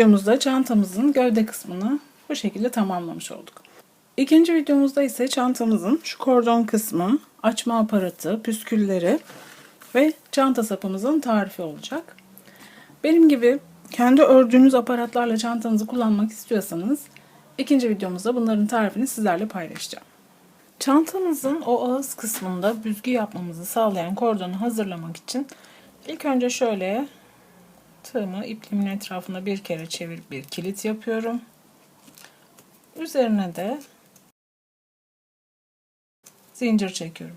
videomuzda çantamızın gövde kısmını bu şekilde tamamlamış olduk. İkinci videomuzda ise çantamızın şu kordon kısmı, açma aparatı, püskülleri ve çanta sapımızın tarifi olacak. Benim gibi kendi ördüğünüz aparatlarla çantanızı kullanmak istiyorsanız ikinci videomuzda bunların tarifini sizlerle paylaşacağım. Çantamızın o ağız kısmında büzgü yapmamızı sağlayan kordonu hazırlamak için ilk önce şöyle tığımı ipliğimin etrafında bir kere çevirip bir kilit yapıyorum. Üzerine de zincir çekiyorum.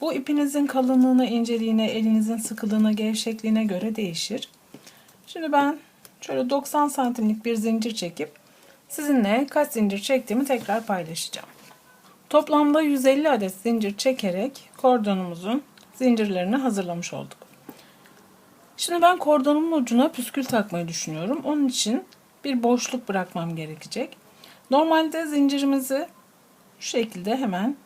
Bu ipinizin kalınlığına, inceliğine, elinizin sıkılığına, gevşekliğine göre değişir. Şimdi ben şöyle 90 santimlik bir zincir çekip sizinle kaç zincir çektiğimi tekrar paylaşacağım. Toplamda 150 adet zincir çekerek kordonumuzun zincirlerini hazırlamış olduk. Şimdi ben kordonumun ucuna püskül takmayı düşünüyorum. Onun için bir boşluk bırakmam gerekecek. Normalde zincirimizi şu şekilde hemen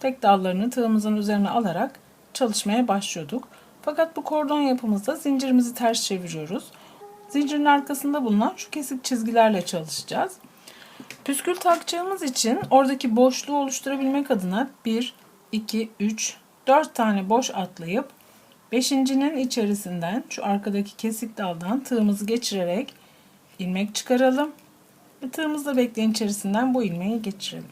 tek dallarını tığımızın üzerine alarak çalışmaya başlıyorduk. Fakat bu kordon yapımızda zincirimizi ters çeviriyoruz. Zincirin arkasında bulunan şu kesik çizgilerle çalışacağız. Püskül takacağımız için oradaki boşluğu oluşturabilmek adına 1, 2, 3, 4 tane boş atlayıp beşincinin içerisinden şu arkadaki kesik daldan tığımızı geçirerek ilmek çıkaralım. Ve tığımızla bekleyen içerisinden bu ilmeği geçirelim.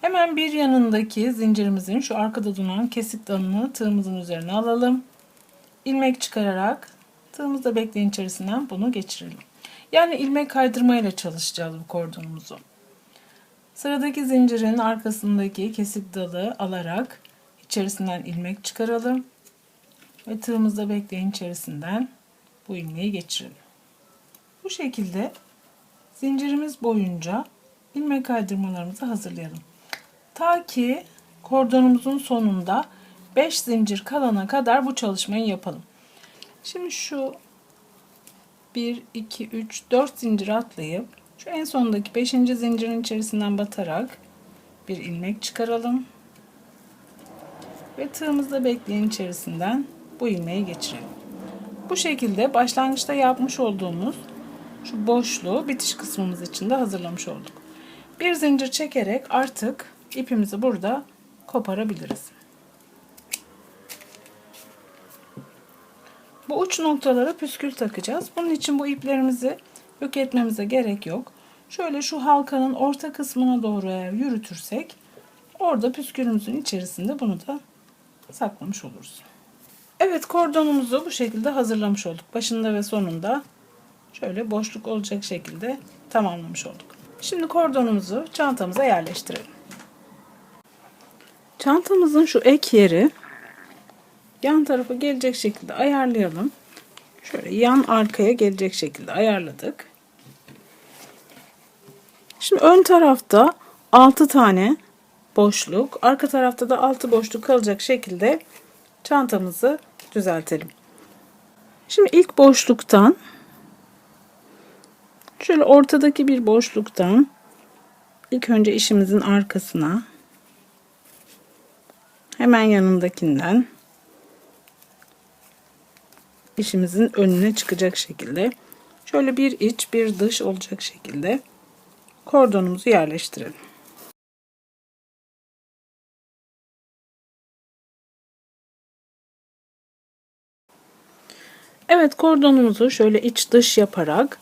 Hemen bir yanındaki zincirimizin şu arkada duran kesik dalını tığımızın üzerine alalım. İlmek çıkararak tığımızla bekleyen içerisinden bunu geçirelim. Yani ilmek kaydırmayla çalışacağız bu kordonumuzu. Sıradaki zincirin arkasındaki kesik dalı alarak içerisinden ilmek çıkaralım. Ve tığımızda bekleyen içerisinden bu ilmeği geçirelim. Bu şekilde zincirimiz boyunca ilmek kaydırmalarımızı hazırlayalım. Ta ki kordonumuzun sonunda 5 zincir kalana kadar bu çalışmayı yapalım. Şimdi şu 1, 2, 3, 4 zincir atlayıp şu en sondaki 5. zincirin içerisinden batarak bir ilmek çıkaralım. Ve tığımızda bekleyen içerisinden bu ilmeği geçirelim. Bu şekilde başlangıçta yapmış olduğumuz şu boşluğu bitiş kısmımız için de hazırlamış olduk. Bir zincir çekerek artık ipimizi burada koparabiliriz. Bu uç noktalara püskül takacağız. Bunun için bu iplerimizi yok etmemize gerek yok. Şöyle şu halkanın orta kısmına doğru eğer yürütürsek orada püskülümüzün içerisinde bunu da saklamış oluruz. Evet kordonumuzu bu şekilde hazırlamış olduk. Başında ve sonunda şöyle boşluk olacak şekilde tamamlamış olduk. Şimdi kordonumuzu çantamıza yerleştirelim. Çantamızın şu ek yeri yan tarafa gelecek şekilde ayarlayalım. Şöyle yan arkaya gelecek şekilde ayarladık. Şimdi ön tarafta 6 tane boşluk, arka tarafta da 6 boşluk kalacak şekilde çantamızı düzeltelim. Şimdi ilk boşluktan şöyle ortadaki bir boşluktan ilk önce işimizin arkasına hemen yanındakinden işimizin önüne çıkacak şekilde şöyle bir iç bir dış olacak şekilde kordonumuzu yerleştirelim. Evet kordonumuzu şöyle iç dış yaparak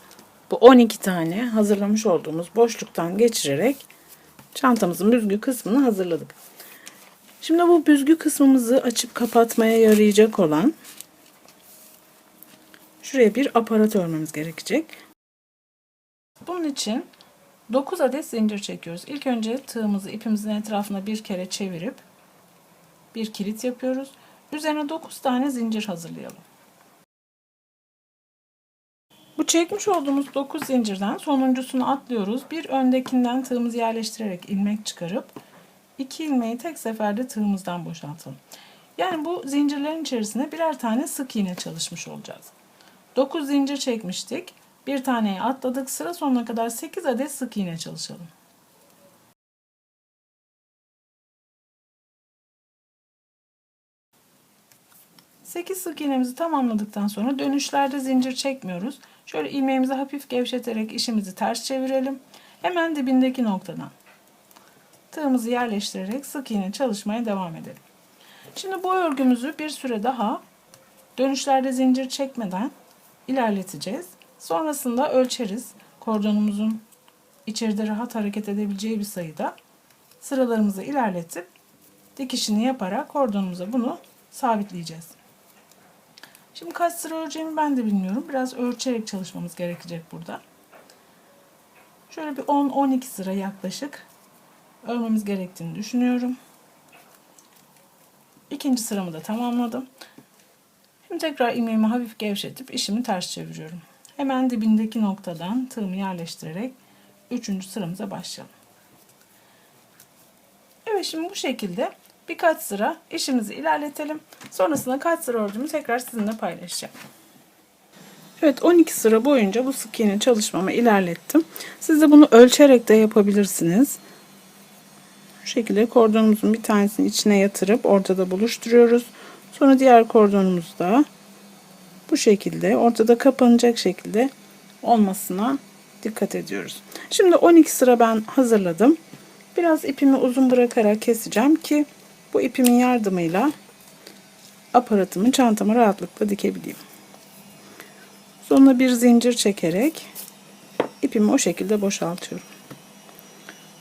bu 12 tane hazırlamış olduğumuz boşluktan geçirerek çantamızın büzgü kısmını hazırladık. Şimdi bu büzgü kısmımızı açıp kapatmaya yarayacak olan şuraya bir aparat örmemiz gerekecek. Bunun için 9 adet zincir çekiyoruz. İlk önce tığımızı ipimizin etrafına bir kere çevirip bir kilit yapıyoruz. Üzerine 9 tane zincir hazırlayalım. Çekmiş olduğumuz 9 zincirden sonuncusunu atlıyoruz. Bir öndekinden tığımızı yerleştirerek ilmek çıkarıp iki ilmeği tek seferde tığımızdan boşaltalım. Yani bu zincirlerin içerisine birer tane sık iğne çalışmış olacağız. 9 zincir çekmiştik. Bir taneyi atladık. Sıra sonuna kadar 8 adet sık iğne çalışalım. 8 sık iğnemizi tamamladıktan sonra dönüşlerde zincir çekmiyoruz. Şöyle ilmeğimizi hafif gevşeterek işimizi ters çevirelim. Hemen dibindeki noktadan tığımızı yerleştirerek sık iğne çalışmaya devam edelim. Şimdi bu örgümüzü bir süre daha dönüşlerde zincir çekmeden ilerleteceğiz. Sonrasında ölçeriz. Kordonumuzun içeride rahat hareket edebileceği bir sayıda sıralarımızı ilerletip dikişini yaparak kordonumuza bunu sabitleyeceğiz. Şimdi kaç sıra öreceğimi ben de bilmiyorum. Biraz ölçerek çalışmamız gerekecek burada. Şöyle bir 10-12 sıra yaklaşık örmemiz gerektiğini düşünüyorum. İkinci sıramı da tamamladım. Şimdi tekrar ilmeğimi hafif gevşetip işimi ters çeviriyorum. Hemen dibindeki noktadan tığımı yerleştirerek üçüncü sıramıza başlayalım. Evet şimdi bu şekilde birkaç sıra işimizi ilerletelim. Sonrasında kaç sıra ördüğümü tekrar sizinle paylaşacağım. Evet 12 sıra boyunca bu sık iğne çalışmamı ilerlettim. Siz de bunu ölçerek de yapabilirsiniz. Şu şekilde kordonumuzun bir tanesini içine yatırıp ortada buluşturuyoruz. Sonra diğer kordonumuzu da bu şekilde ortada kapanacak şekilde olmasına dikkat ediyoruz. Şimdi 12 sıra ben hazırladım. Biraz ipimi uzun bırakarak keseceğim ki bu ipimin yardımıyla aparatımı çantama rahatlıkla dikebileyim. Sonuna bir zincir çekerek ipimi o şekilde boşaltıyorum.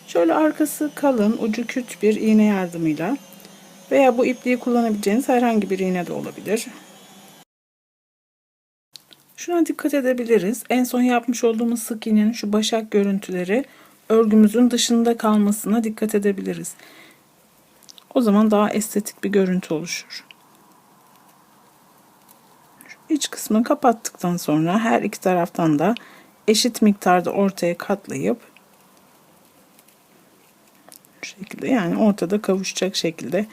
Şöyle arkası kalın, ucu küt bir iğne yardımıyla veya bu ipliği kullanabileceğiniz herhangi bir iğne de olabilir. Şuna dikkat edebiliriz. En son yapmış olduğumuz sık iğnenin şu başak görüntüleri örgümüzün dışında kalmasına dikkat edebiliriz. O zaman daha estetik bir görüntü oluşur. Şu iç kısmını kapattıktan sonra her iki taraftan da eşit miktarda ortaya katlayıp şu şekilde yani ortada kavuşacak şekilde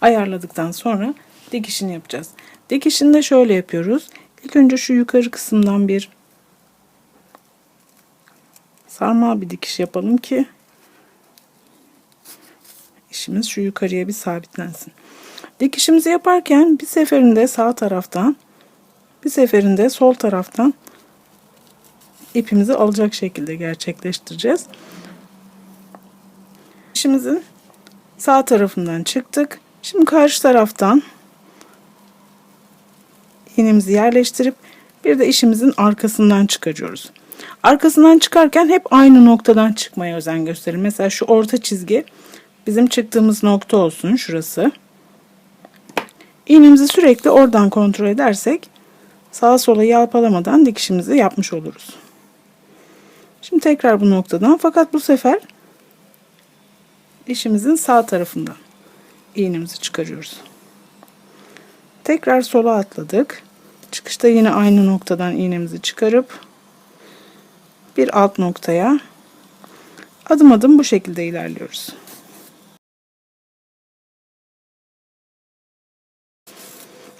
ayarladıktan sonra dikişini yapacağız. Dikişini de şöyle yapıyoruz. İlk önce şu yukarı kısımdan bir sarmal bir dikiş yapalım ki işimiz şu yukarıya bir sabitlensin. Dikişimizi yaparken bir seferinde sağ taraftan bir seferinde sol taraftan ipimizi alacak şekilde gerçekleştireceğiz. İşimizin sağ tarafından çıktık. Şimdi karşı taraftan iğnemizi yerleştirip bir de işimizin arkasından çıkarıyoruz. Arkasından çıkarken hep aynı noktadan çıkmaya özen gösterin. Mesela şu orta çizgi bizim çıktığımız nokta olsun şurası. İğnemizi sürekli oradan kontrol edersek sağa sola yalpalamadan dikişimizi yapmış oluruz. Şimdi tekrar bu noktadan fakat bu sefer işimizin sağ tarafından iğnemizi çıkarıyoruz. Tekrar sola atladık. Çıkışta yine aynı noktadan iğnemizi çıkarıp bir alt noktaya adım adım bu şekilde ilerliyoruz.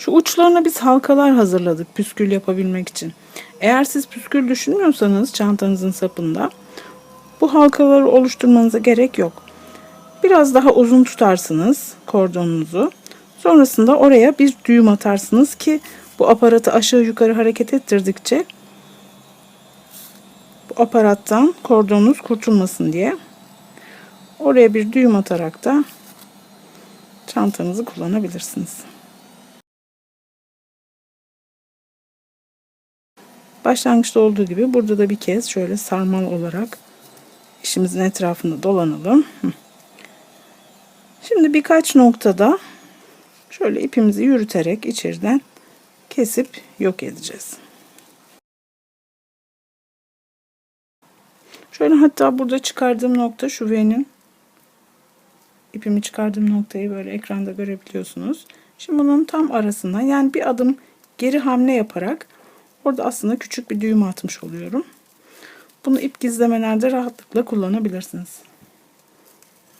Şu uçlarına biz halkalar hazırladık püskül yapabilmek için. Eğer siz püskül düşünmüyorsanız çantanızın sapında bu halkaları oluşturmanıza gerek yok. Biraz daha uzun tutarsınız kordonunuzu. Sonrasında oraya bir düğüm atarsınız ki bu aparatı aşağı yukarı hareket ettirdikçe bu aparattan kordonunuz kurtulmasın diye oraya bir düğüm atarak da çantanızı kullanabilirsiniz. Başlangıçta olduğu gibi burada da bir kez şöyle sarmal olarak işimizin etrafında dolanalım. Şimdi birkaç noktada şöyle ipimizi yürüterek içeriden kesip yok edeceğiz. Şöyle hatta burada çıkardığım nokta şu V'nin ipimi çıkardığım noktayı böyle ekranda görebiliyorsunuz. Şimdi bunun tam arasından yani bir adım geri hamle yaparak orada aslında küçük bir düğüm atmış oluyorum. Bunu ip gizlemelerde rahatlıkla kullanabilirsiniz.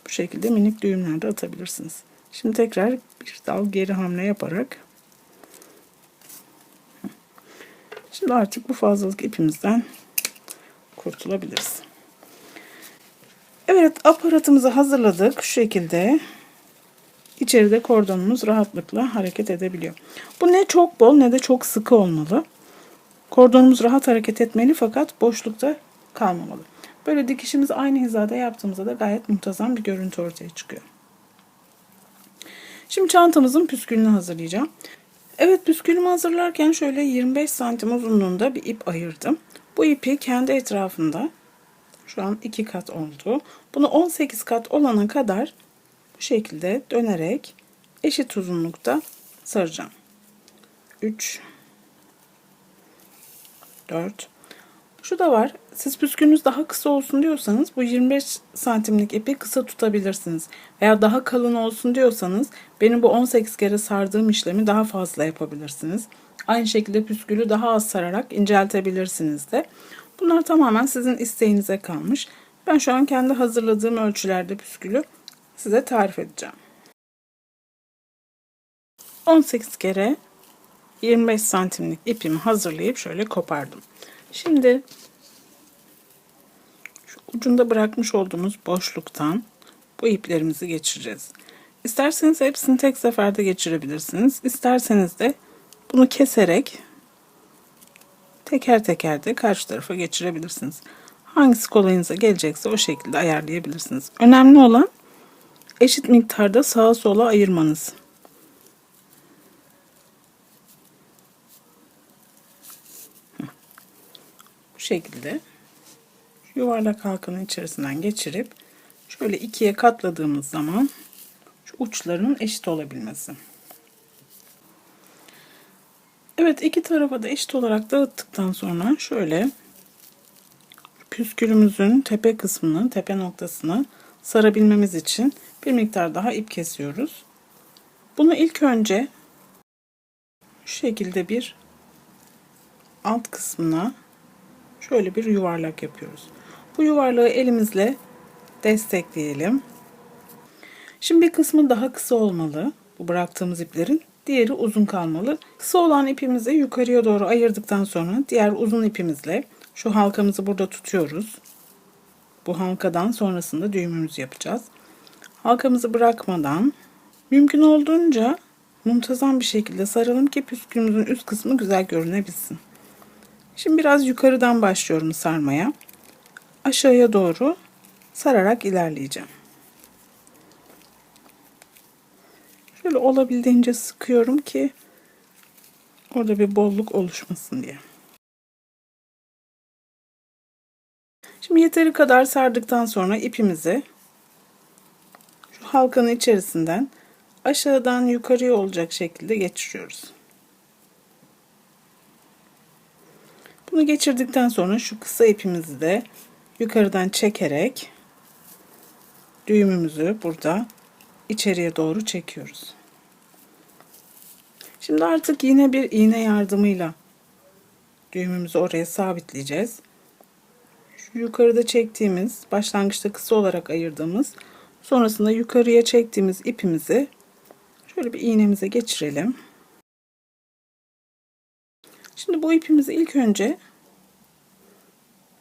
Bu şekilde minik düğümler de atabilirsiniz. Şimdi tekrar bir dal geri hamle yaparak Şimdi artık bu fazlalık ipimizden kurtulabiliriz. Evet aparatımızı hazırladık. Şu şekilde içeride kordonumuz rahatlıkla hareket edebiliyor. Bu ne çok bol ne de çok sıkı olmalı. Kordonumuz rahat hareket etmeli fakat boşlukta kalmamalı. Böyle dikişimiz aynı hizada yaptığımızda da gayet muntazam bir görüntü ortaya çıkıyor. Şimdi çantamızın püskülünü hazırlayacağım. Evet püskülümü hazırlarken şöyle 25 santim uzunluğunda bir ip ayırdım. Bu ipi kendi etrafında şu an 2 kat oldu. Bunu 18 kat olana kadar bu şekilde dönerek eşit uzunlukta saracağım. 3 4 Şu da var. Siz püskülünüz daha kısa olsun diyorsanız bu 25 santimlik ipi kısa tutabilirsiniz. Veya daha kalın olsun diyorsanız benim bu 18 kere sardığım işlemi daha fazla yapabilirsiniz. Aynı şekilde püskülü daha az sararak inceltebilirsiniz de. Bunlar tamamen sizin isteğinize kalmış. Ben şu an kendi hazırladığım ölçülerde püskülü size tarif edeceğim. 18 kere 25 santimlik ipimi hazırlayıp şöyle kopardım. Şimdi şu ucunda bırakmış olduğumuz boşluktan bu iplerimizi geçireceğiz. İsterseniz hepsini tek seferde geçirebilirsiniz. İsterseniz de bunu keserek teker teker de karşı tarafa geçirebilirsiniz. Hangisi kolayınıza gelecekse o şekilde ayarlayabilirsiniz. Önemli olan eşit miktarda sağa sola ayırmanız. Şekilde yuvarlak halkanın içerisinden geçirip şöyle ikiye katladığımız zaman şu uçlarının eşit olabilmesi. Evet iki tarafa da eşit olarak dağıttıktan sonra şöyle püskülümüzün tepe kısmını, tepe noktasını sarabilmemiz için bir miktar daha ip kesiyoruz. Bunu ilk önce şu şekilde bir alt kısmına şöyle bir yuvarlak yapıyoruz. Bu yuvarlağı elimizle destekleyelim. Şimdi bir kısmı daha kısa olmalı. Bu bıraktığımız iplerin. Diğeri uzun kalmalı. Kısa olan ipimizi yukarıya doğru ayırdıktan sonra diğer uzun ipimizle şu halkamızı burada tutuyoruz. Bu halkadan sonrasında düğümümüzü yapacağız. Halkamızı bırakmadan mümkün olduğunca muntazam bir şekilde saralım ki püskülümüzün üst kısmı güzel görünebilsin. Şimdi biraz yukarıdan başlıyorum sarmaya. Aşağıya doğru sararak ilerleyeceğim. Şöyle olabildiğince sıkıyorum ki orada bir bolluk oluşmasın diye. Şimdi yeteri kadar sardıktan sonra ipimizi şu halkanın içerisinden aşağıdan yukarıya olacak şekilde geçiriyoruz. Bunu geçirdikten sonra şu kısa ipimizi de yukarıdan çekerek düğümümüzü burada içeriye doğru çekiyoruz. Şimdi artık yine bir iğne yardımıyla düğümümüzü oraya sabitleyeceğiz. Şu yukarıda çektiğimiz, başlangıçta kısa olarak ayırdığımız, sonrasında yukarıya çektiğimiz ipimizi şöyle bir iğnemize geçirelim. Şimdi bu ipimizi ilk önce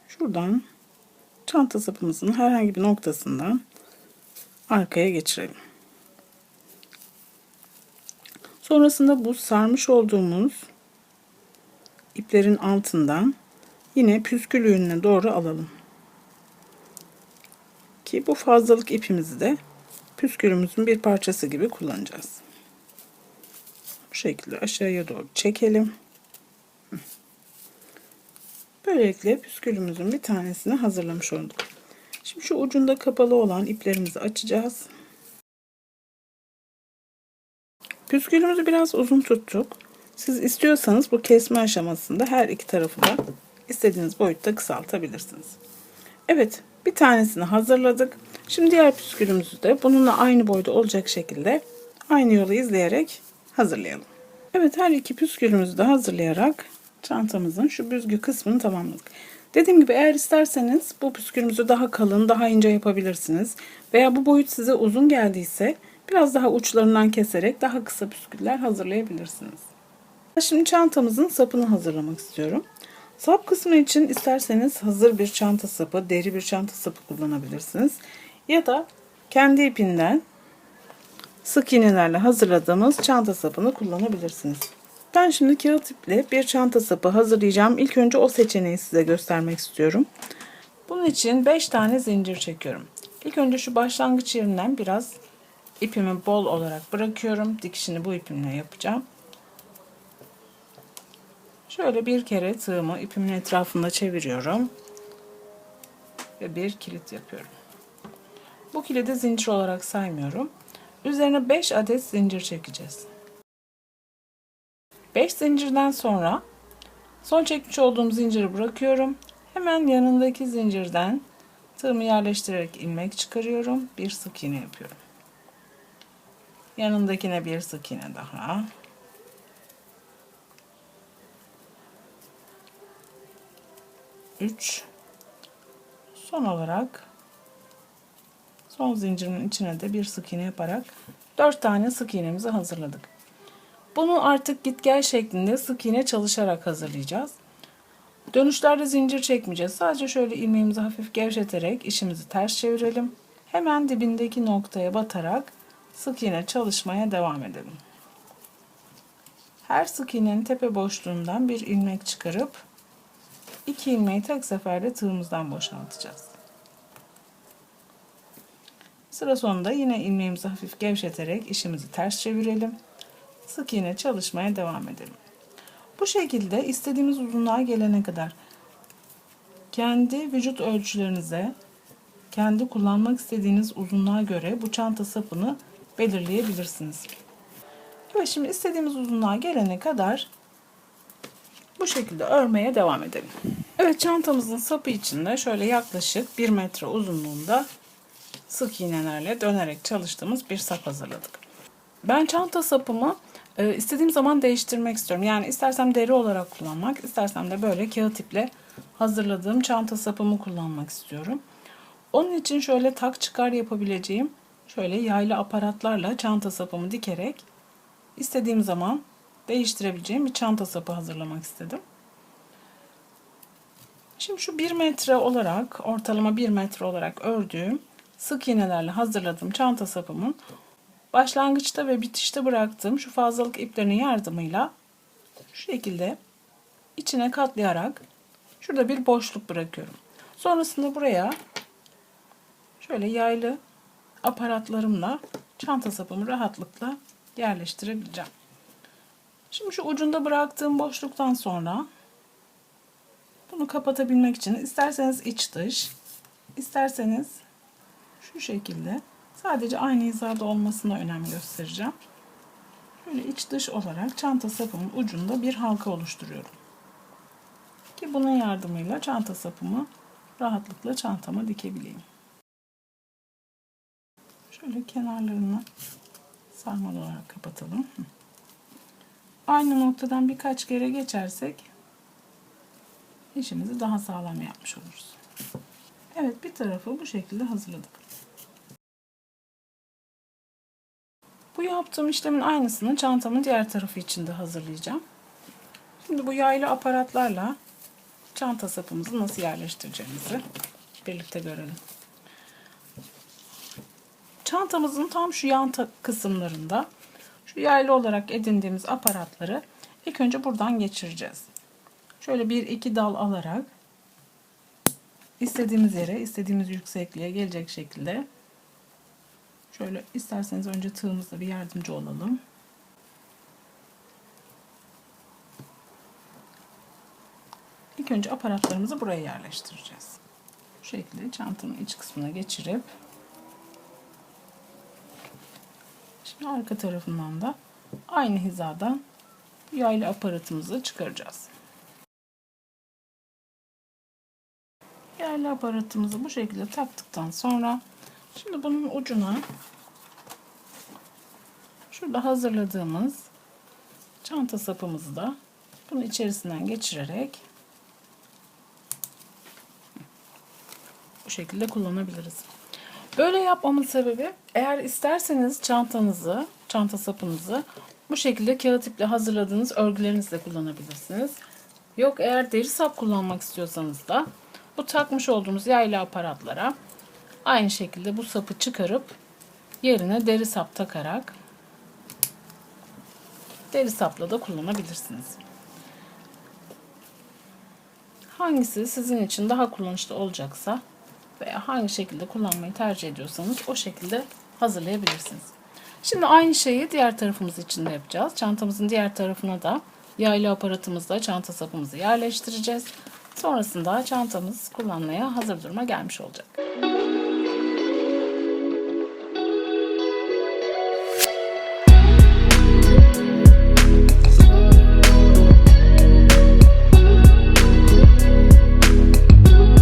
şuradan çanta sapımızın herhangi bir noktasından arkaya geçirelim. Sonrasında bu sarmış olduğumuz iplerin altından yine püskül doğru alalım. Ki bu fazlalık ipimizi de püskülümüzün bir parçası gibi kullanacağız. Bu şekilde aşağıya doğru çekelim. Böylelikle püskülümüzün bir tanesini hazırlamış olduk. Şimdi şu ucunda kapalı olan iplerimizi açacağız. Püskülümüzü biraz uzun tuttuk. Siz istiyorsanız bu kesme aşamasında her iki tarafı da istediğiniz boyutta kısaltabilirsiniz. Evet bir tanesini hazırladık. Şimdi diğer püskülümüzü de bununla aynı boyda olacak şekilde aynı yolu izleyerek hazırlayalım. Evet her iki püskülümüzü de hazırlayarak çantamızın şu büzgü kısmını tamamladık. Dediğim gibi eğer isterseniz bu püskülümüzü daha kalın, daha ince yapabilirsiniz. Veya bu boyut size uzun geldiyse biraz daha uçlarından keserek daha kısa püsküller hazırlayabilirsiniz. Şimdi çantamızın sapını hazırlamak istiyorum. Sap kısmı için isterseniz hazır bir çanta sapı, deri bir çanta sapı kullanabilirsiniz. Ya da kendi ipinden sık iğnelerle hazırladığımız çanta sapını kullanabilirsiniz. Ben şimdi kağıt iple bir çanta sapı hazırlayacağım. İlk önce o seçeneği size göstermek istiyorum. Bunun için 5 tane zincir çekiyorum. İlk önce şu başlangıç yerinden biraz ipimi bol olarak bırakıyorum. Dikişini bu ipimle yapacağım. Şöyle bir kere tığımı ipimin etrafında çeviriyorum. Ve bir kilit yapıyorum. Bu kilidi zincir olarak saymıyorum. Üzerine 5 adet zincir çekeceğiz. 5 zincirden sonra son çekmiş olduğum zinciri bırakıyorum. Hemen yanındaki zincirden tığımı yerleştirerek ilmek çıkarıyorum. Bir sık iğne yapıyorum. Yanındakine bir sık iğne daha. Üç. Son olarak son zincirimin içine de bir sık iğne yaparak 4 tane sık iğnemizi hazırladık. Bunu artık git gel şeklinde sık iğne çalışarak hazırlayacağız. Dönüşlerde zincir çekmeyeceğiz. Sadece şöyle ilmeğimizi hafif gevşeterek işimizi ters çevirelim. Hemen dibindeki noktaya batarak sık iğne çalışmaya devam edelim. Her sık iğnenin tepe boşluğundan bir ilmek çıkarıp iki ilmeği tek seferde tığımızdan boşaltacağız. Sıra sonunda yine ilmeğimizi hafif gevşeterek işimizi ters çevirelim. Sık iğne çalışmaya devam edelim. Bu şekilde istediğimiz uzunluğa gelene kadar kendi vücut ölçülerinize, kendi kullanmak istediğiniz uzunluğa göre bu çanta sapını belirleyebilirsiniz. Evet şimdi istediğimiz uzunluğa gelene kadar bu şekilde örmeye devam edelim. Evet çantamızın sapı içinde şöyle yaklaşık 1 metre uzunluğunda sık iğnelerle dönerek çalıştığımız bir sap hazırladık. Ben çanta sapımı e, istediğim zaman değiştirmek istiyorum. Yani istersem deri olarak kullanmak, istersem de böyle kağıt iple hazırladığım çanta sapımı kullanmak istiyorum. Onun için şöyle tak çıkar yapabileceğim şöyle yaylı aparatlarla çanta sapımı dikerek istediğim zaman değiştirebileceğim bir çanta sapı hazırlamak istedim. Şimdi şu 1 metre olarak ortalama 1 metre olarak ördüğüm sık iğnelerle hazırladığım çanta sapımın başlangıçta ve bitişte bıraktığım şu fazlalık iplerinin yardımıyla şu şekilde içine katlayarak şurada bir boşluk bırakıyorum. Sonrasında buraya şöyle yaylı aparatlarımla çanta sapımı rahatlıkla yerleştirebileceğim. Şimdi şu ucunda bıraktığım boşluktan sonra bunu kapatabilmek için isterseniz iç dış, isterseniz şu şekilde sadece aynı hizada olmasına önem göstereceğim. Şöyle iç dış olarak çanta sapımın ucunda bir halka oluşturuyorum. Ki bunun yardımıyla çanta sapımı rahatlıkla çantama dikebileyim. Şöyle kenarlarını sarmalı olarak kapatalım. Aynı noktadan birkaç kere geçersek işimizi daha sağlam yapmış oluruz. Evet bir tarafı bu şekilde hazırladık. Bu yaptığım işlemin aynısını çantamın diğer tarafı için de hazırlayacağım. Şimdi bu yaylı aparatlarla çanta sapımızı nasıl yerleştireceğimizi birlikte görelim. Çantamızın tam şu yan kısımlarında şu yaylı olarak edindiğimiz aparatları ilk önce buradan geçireceğiz. Şöyle bir iki dal alarak istediğimiz yere, istediğimiz yüksekliğe gelecek şekilde şöyle isterseniz önce tığımızla bir yardımcı olalım. İlk önce aparatlarımızı buraya yerleştireceğiz. Bu şekilde çantanın iç kısmına geçirip şimdi arka tarafından da aynı hizadan yaylı aparatımızı çıkaracağız. Yaylı aparatımızı bu şekilde taktıktan sonra şimdi bunun ucuna şurada hazırladığımız çanta sapımızı da bunun içerisinden geçirerek bu şekilde kullanabiliriz. Böyle yapmamın sebebi eğer isterseniz çantanızı, çanta sapınızı bu şekilde kağıt iple hazırladığınız örgülerinizle kullanabilirsiniz. Yok eğer deri sap kullanmak istiyorsanız da bu takmış olduğumuz yaylı aparatlara aynı şekilde bu sapı çıkarıp yerine deri sap takarak deri sapla da kullanabilirsiniz. Hangisi sizin için daha kullanışlı olacaksa veya hangi şekilde kullanmayı tercih ediyorsanız o şekilde hazırlayabilirsiniz. Şimdi aynı şeyi diğer tarafımız için de yapacağız. Çantamızın diğer tarafına da yaylı aparatımızla çanta sapımızı yerleştireceğiz. Sonrasında çantamız kullanmaya hazır duruma gelmiş olacak.